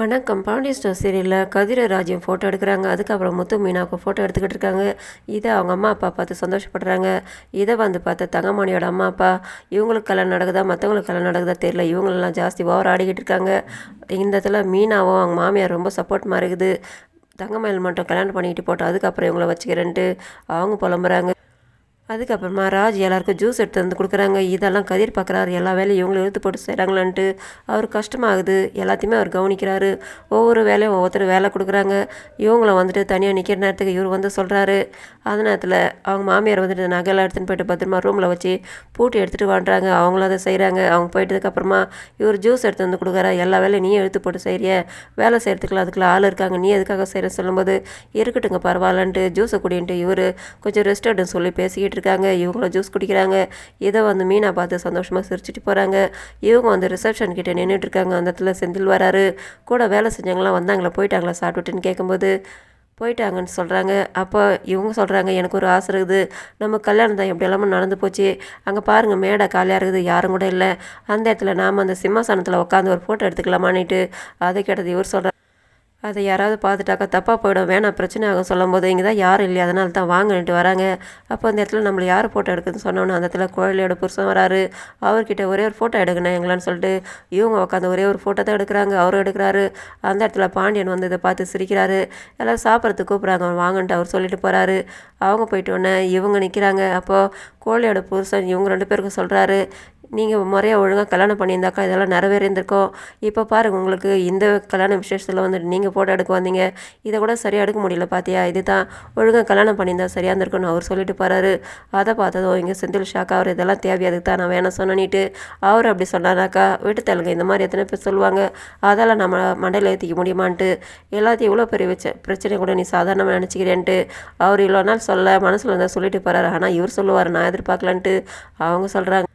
வணக்கம். பாண்டிய ஸ்டோர் சீரியலில் கதிர ராஜ்யம் ஃபோட்டோ எடுக்கிறாங்க. அதுக்கப்புறம் முத்து மீனாவுக்கு ஃபோட்டோ எடுத்துக்கிட்டு இருக்காங்க. இதை அவங்க அம்மா அப்பா பார்த்து சந்தோஷப்படுறாங்க. இதை வந்து பார்த்த தங்கமணியோட அம்மா அப்பா இவங்களுக்கு கல்யாணம் நடக்குதா? மற்றவங்களுக்கு கல்யாணம் நடக்குதா? தெரியல. இவங்களெல்லாம் ஜாஸ்தி ஓவர் ஆடிக்கிட்டு இருக்காங்க. இந்த இடத்துல மீனாவும் அவங்க மாமியார் ரொம்ப சப்போர்ட் இருக்குது தங்கமயில் மட்டும் கல்யாணம் பண்ணிக்கிட்டு போட்டோம் அதுக்கப்புறம் இவங்கள வச்சுக்கிறேன்ட்டு அவங்க புலம்புறாங்க. அதுக்கப்புறமா ராஜ் எல்லாருக்கும் ஜூஸ் எடுத்து வந்து கொடுக்குறாங்க. இதெல்லாம் கதிர் பார்க்குறாரு எல்லா வேலையும் இவங்களும் இழுத்து போட்டு செய்கிறாங்களான்ட்டு அவர் கஷ்டமாகுது. எல்லாத்தையுமே அவர் கவனிக்கிறாரு. ஒவ்வொரு வேலையும் ஒவ்வொருத்தர் வேலை கொடுக்குறாங்க. இவங்கள வந்துட்டு தனியாக நிற்கிற நேரத்துக்கு இவர் வந்து சொல்கிறாரு அந்த நேரத்தில் அவங்க மாமியார் வந்துட்டு நகையெல்லாம் எடுத்துன்னு போயிட்டு பத்திரமா ரூமில் வச்சு பூட்டி எடுத்துகிட்டு வாழ்றாங்க அவங்களும் அதை செய்கிறாங்க அவங்க போயிட்டதுக்கப்புறமா இவர் ஜூஸ் எடுத்து வந்து கொடுக்குறா எல்லா வேலையும் நீயும் எடுத்து போட்டு செய்கிறிய வேலை செய்கிறதுக்குலாம் அதுக்குள்ள ஆள் இருக்காங்க. நீ எதுக்காக செய்கிற சொல்லும்போது இருக்கட்டுங்க பரவாயில்லன்ட்டு ஜூஸை குடின்ட்டு இவர் கொஞ்சம் ரெஸ்ட் எடுன்னு சொல்லி பேசிக்கிட்டு இருக்காங்க இவங்களும் ஜூஸ் குடிக்கிறாங்க இதை வந்து மீனா பார்த்து சந்தோஷமாக சிரிச்சிட்டு போகிறாங்க இவங்க வந்து ரிசப்ஷன் கிட்டே நின்றுட்டு இருக்காங்க. அந்த இடத்துல செந்தில் வராரு. கூட வேலை செஞ்சவங்களாம் வந்தாங்களா? போயிட்டாங்களா? சாப்பிட்டுட்டுன்னு கேட்கும்போது போயிட்டாங்கன்னு சொல்கிறாங்க அப்போ இவங்க சொல்கிறாங்க எனக்கு ஒரு ஆசை இருக்குது. நம்ம கல்யாணம் தான் எப்படி எல்லாமே நடந்து போச்சு. அங்கே பாருங்கள் மேடை காலியாக இருக்குது. யாரும் கூட இல்லை. அந்த இடத்துல நாம் அந்த சிம்மாசனத்தில் உட்காந்து ஒரு ஃபோட்டோ எடுத்துக்கலாமான்னுட்டு அதை கேட்டது இவர் சொல்கிறார் அதை யாராவது பார்த்துட்டாக்கா தப்பாக போயிடும். வேணாம் பிரச்சனை ஆகும் சொல்லும் போது இங்கே தான் யாரும் இல்லையா? அதனால தான் வாங்கிட்டு வராங்க. அப்போ அந்த இடத்துல நம்மளை யார் ஃபோட்டோ எடுக்குதுன்னு சொன்னோன்னு அந்த இடத்துல கோழியோட புருஷன் வராரு. அவர்கிட்ட ஒரே ஒரு ஃபோட்டோ எடுக்கணும் எங்களான்னு சொல்லிட்டு இவங்க உட்காந்து ஒரே ஒரு ஃபோட்டோ தான் எடுக்கிறாங்க. அவரும் எடுக்கிறாரு. அந்த இடத்துல பாண்டியன் வந்து இதை பார்த்து சிரிக்கிறாரு. எல்லோரும் சாப்பிட்றதுக்கு கூப்பிட்றாங்க. அவன் வாங்கன்ட்டு அவர் சொல்லிட்டு போகிறாரு அவங்க போயிட்டு உடனே இவங்க நிற்கிறாங்க அப்போது கோழியோட புருஷன் இவங்க ரெண்டு பேருக்கும் சொல்கிறாரு நீங்கள் முறையாக ஒழுங்காக கல்யாணம் பண்ணியிருந்தாக்கா இதெல்லாம் நிறைவேறியிருந்திருக்கோம். இப்போ பாருங்கள் உங்களுக்கு இந்த கல்யாண விசேஷத்தில் வந்துட்டு நீங்கள் ஃபோட்டோ எடுக்க வந்தீங்க. இதை கூட சரியாக எடுக்க முடியல பார்த்தியா இது தான் ஒழுங்காக கல்யாணம் பண்ணியிருந்தா சரியாக இருந்திருக்கும்னு அவர் சொல்லிட்டு போகிறாரு அதை பார்த்ததும் இங்கே செந்தில் ஷாக்கா அவர் இதெல்லாம் தேவை தான் நான் வேணாம் சொன்னிட்டு அவர் அப்படி சொன்னாராக்கா விட்டு தள்ளுங்க இந்த மாதிரி எத்தனை பேர் சொல்லுவாங்க அதெல்லாம் நம்ம மண்டையில் ஏற்றிக்க முடியுமான்ட்டு. எல்லாத்தையும் இவ்வளோ பெரிய வச்ச பிரச்சனை கூட நீ சாதாரணமாக நினச்சிக்கிறேன்ட்டு அவர் இவ்வளோ நாள் சொல்ல மனசில் இருந்தால் சொல்லிட்டு போகிறாரு ஆனால் இவர் சொல்லுவார் நான் எதிர்பார்க்கலன்ட்டு அவங்க சொல்கிறாங்க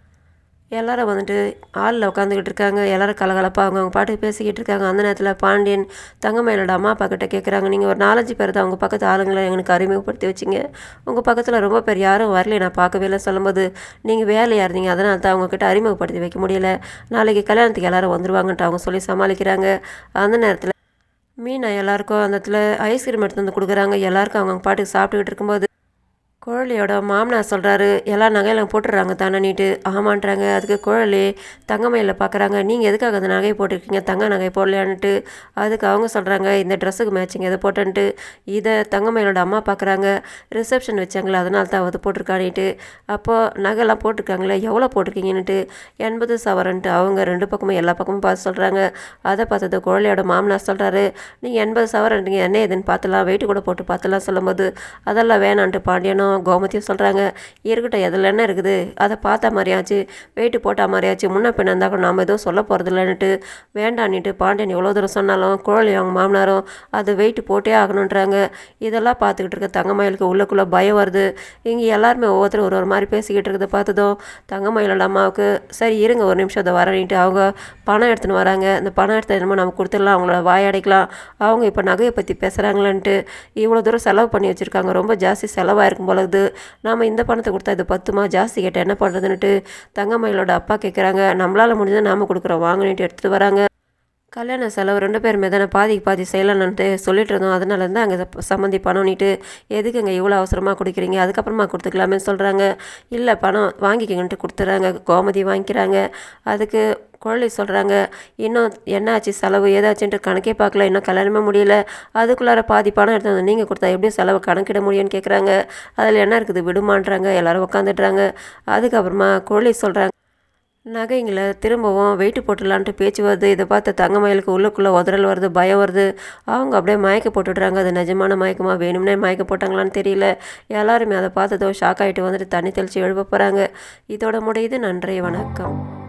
எல்லோரும் வந்துட்டு ஆளில் உட்காந்துக்கிட்டு இருக்காங்க. எல்லோரும் கலகலப்பாக அவங்க அவங்க பாட்டுக்கு பேசிக்கிட்டு இருக்காங்க. அந்த நேரத்தில் பாண்டியன் தங்கமயிலோட அம்மா அப்பா கிட்ட கேட்குறாங்க நீங்கள் ஒரு நாலஞ்சு பேர் தான். உங்கள் பக்கத்து ஆளுங்களை எனக்கு அறிமுகப்படுத்தி வச்சிங்க. உங்கள் பக்கத்தில் ரொம்ப பேர் யாரும் வரல நான் பார்க்கவே இல்லை சொல்லும்போது நீங்கள் வேலையாக இருந்தீங்க. அதனால தான் அவங்கக்கிட்ட அறிமுகப்படுத்தி வைக்க முடியல. நாளைக்கு கல்யாணத்துக்கு எல்லாரும் வந்துடுவாங்கன்ட்டு அவங்க சொல்லி சமாளிக்கிறாங்க. அந்த நேரத்தில் மீனா எல்லாருக்கும் அந்த இடத்துல ஐஸ்கிரீம் எடுத்து வந்து கொடுக்குறாங்க. எல்லாருக்கும் அவங்க பாட்டுக்கு சாப்பிட்டுக்கிட்டு இருக்கும்போது குழலியோட மாமனார் சொல்கிறாரு எல்லா நகையெல்லாம் போட்டுடுறாங்க தானே நீட்டு. ஆமான்றாங்க. அதுக்கு குழலி தங்கமயில பார்க்குறாங்க நீங்கள் எதுக்காக அந்த நகையை போட்டிருக்கீங்க? தங்க நகை போடலையான்ட்டு அதுக்கு அவங்க சொல்கிறாங்க இந்த ட்ரெஸ்ஸுக்கு மேட்சிங் எதை போட்டேன்ட்டு. இதை தங்கமயிலோட அம்மா பார்க்குறாங்க ரிசப்ஷன் வச்சாங்களே அதனால தான் அது போட்டிருக்கானிட்டு அப்போது நகைலாம் போட்டிருக்காங்களே எவ்வளோ போட்டிருக்கீங்கன்ட்டு எண்பது சவரன்ட்டு அவங்க ரெண்டு பக்கமும் எல்லா பக்கமும் பார்த்து சொல்கிறாங்க அதை பார்த்தது குழலியோட மாமனார் சொல்கிறாரு நீங்கள் எண்பது சவரன்ட்டீங்க என்ன எதுன்னு பார்த்துலாம் வெயிட்டு கூட போட்டு பார்த்துலாம் சொல்லும்போது அதெல்லாம் வேணான்ட்டு பாண்டியனும் கோமதியும் சொல்கிறாங்க இருக்கட்டும் எதில் என்ன இருக்குது? அதை பார்த்த மாதிரியாச்சு வெயிட்டு போட்டால் மாதிரியாச்சு. முன்ன பின்ன இருந்தால் கூட நாம் எதுவும் சொல்ல போகிறது இல்லைன்னுட்டு வேண்டான்னுட்டு பாண்டியன் எவ்வளோ தூரம் சொன்னாலும் குழலி அவங்க மாமனாரும் அது வெயிட்டு போட்டே ஆகணுன்றாங்க இதெல்லாம் பார்த்துக்கிட்டு இருக்க தங்கமயிலுக்கு உள்ளுக்குள்ளே பயம் வருது. இங்கே எல்லாருமே ஒவ்வொருத்தரும் ஒரு ஒரு மாதிரி பேசிக்கிட்டு இருக்கிறத பார்த்ததும் தங்கமயிலோட அம்மாவுக்கு சரி இருங்க ஒரு நிமிஷம் அதை வரணிட்டு அவங்க பணம் எடுத்துன்னு வராங்க. இந்த பணம் எடுத்து என்னமோ நம்ம கொடுத்துடலாம் அவங்கள வாயடைக்கலாம் அவங்க இப்போ நகையை பற்றி பேசுகிறாங்களான்ட்டு இவ்வளோ தூரம் செலவு பண்ணி வச்சுருக்காங்க. ரொம்ப ஜாஸ்தி செலவாக இருக்கும் போல இருக்குது நாம் இந்த பணத்தை கொடுத்தா இது பத்துமா? ஜாஸ்தி கேட்டால் என்ன பண்ணுறதுன்னுட்டு தங்கமயிலோட அப்பா கேட்குறாங்க நம்மளால் முடிஞ்சதை நாம் கொடுக்குறோம். வாங்கினிட்டு எடுத்துகிட்டு வராங்க. கல்யாண செலவு ரெண்டு பேருமே தானே பாதிக்கு பாதி செய்யலான்ட்டு சொல்லிட்டு இருந்தோம் அதனால தான் அங்கே சம்மந்தி பண்ணிட்டு எதுக்கு இங்கே இவ்வளோ அவசரமாக கொடுக்குறீங்க? அதுக்கப்புறமா கொடுத்துக்கலாமே சொல்கிறாங்க இல்லை பணம் வாங்கிக்கங்கன்ட்டு கொடுத்துட்றாங்க கோமதி வாங்கிக்கிறாங்க. அதுக்கு குழந்தை சொல்கிறாங்க இன்னும் என்ன ஆச்சு செலவு? ஏதாச்சுன்ட்டு கணக்கே பார்க்கல. இன்னும் கல்யாணமே முடியல. அதுக்குள்ளார பாதி பணம் எடுத்து வந்து நீங்கள் கொடுத்தா எப்படி செலவு கணக்கிட முடியும்னு கேட்குறாங்க அதில் என்ன இருக்குது? விடுமான்றாங்க. எல்லோரும் உட்காந்துட்றாங்க அதுக்கப்புறமா குழந்தை சொல்கிறாங்க நகைங்களை திரும்பவும் வெயிட்டு போட்டுடலான்ட்டு பேச்சு வருது. இதை பார்த்த தங்கமயிலுக்கு உள்ளுக்குள்ளே உதறல் வருது பயம் வருது. அவங்க அப்படியே மயக்க போட்டுடுறாங்க. அது நிஜமான மயக்கமாக வேணும்னே மயக்க போட்டாங்களான்னு தெரியல. எல்லாருமே அதை பார்த்ததோ ஷாக் ஆகிட்டு வந்துட்டு தண்ணி தெளித்து எழுப்ப போகிறாங்க இதோட முடியுது. நன்றி வணக்கம்.